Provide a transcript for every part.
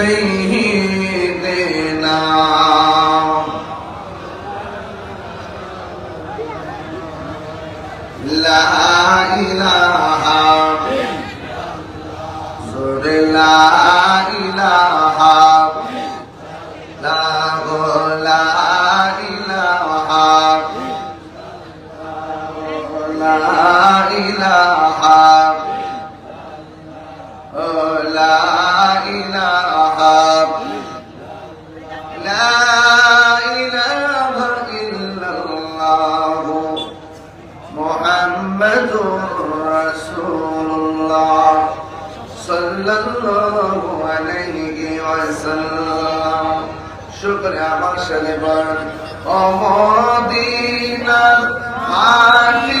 سيدنا لا إله زر لا إله لا لا إله لا إله সাল্লাল্লাহু আলাইহি ওয়াসাল্লাম। শুকরে আমার সাথে বলেন ও মদিনা মাটি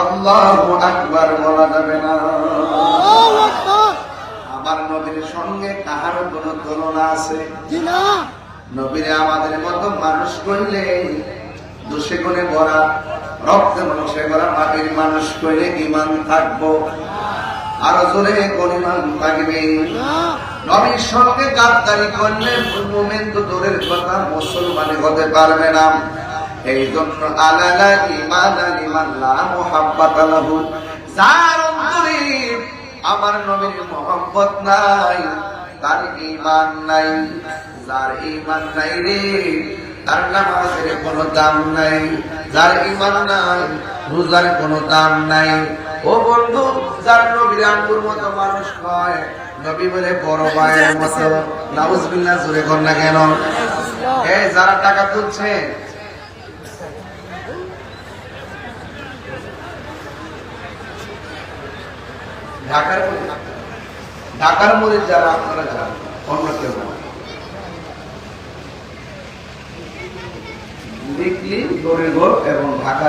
আল্লাহ আকবার বলা যাবে না। নবীর সঙ্গে কাহার কোন তুলনা আছে? নবীরে আমাদের মতো মানুষ করলে দোষে গুণে ভরা রক্তে মানুষে ভরা মাটির মানুষ করলে ইমান থাকব। আরও জোরে কোন ইমান থাকবে নবীর সঙ্গে গাদ্দারি করলে মুমেন তো দূরের কথা মুসলমানে হতে পারবে না। এই জন্য আলালা ইমান ইমান লা মুহাব্বাত লাহু। যার আমার নবীর মোহাম্মত নাই, তার ইমান নাই, যার ইমান নাই রে, তার নামাজের কোনো দাম নাই, যার ইমান নাই, রোজার কোনো দাম নাই। ও বন্ধু, যার নবীর আঙ্গুর মতো মানুষ হয়, নবী বলে বড় ভাইয়ের মতো। নাউজবিল্লাহ, জোরে কর না কেন? এই যারা টাকা তুলছে ঢাকার মধ্যে ঢাকার মধ্যে যারা আপনারা যান অন্য কেউ না। দেখলি এবং ঢাকার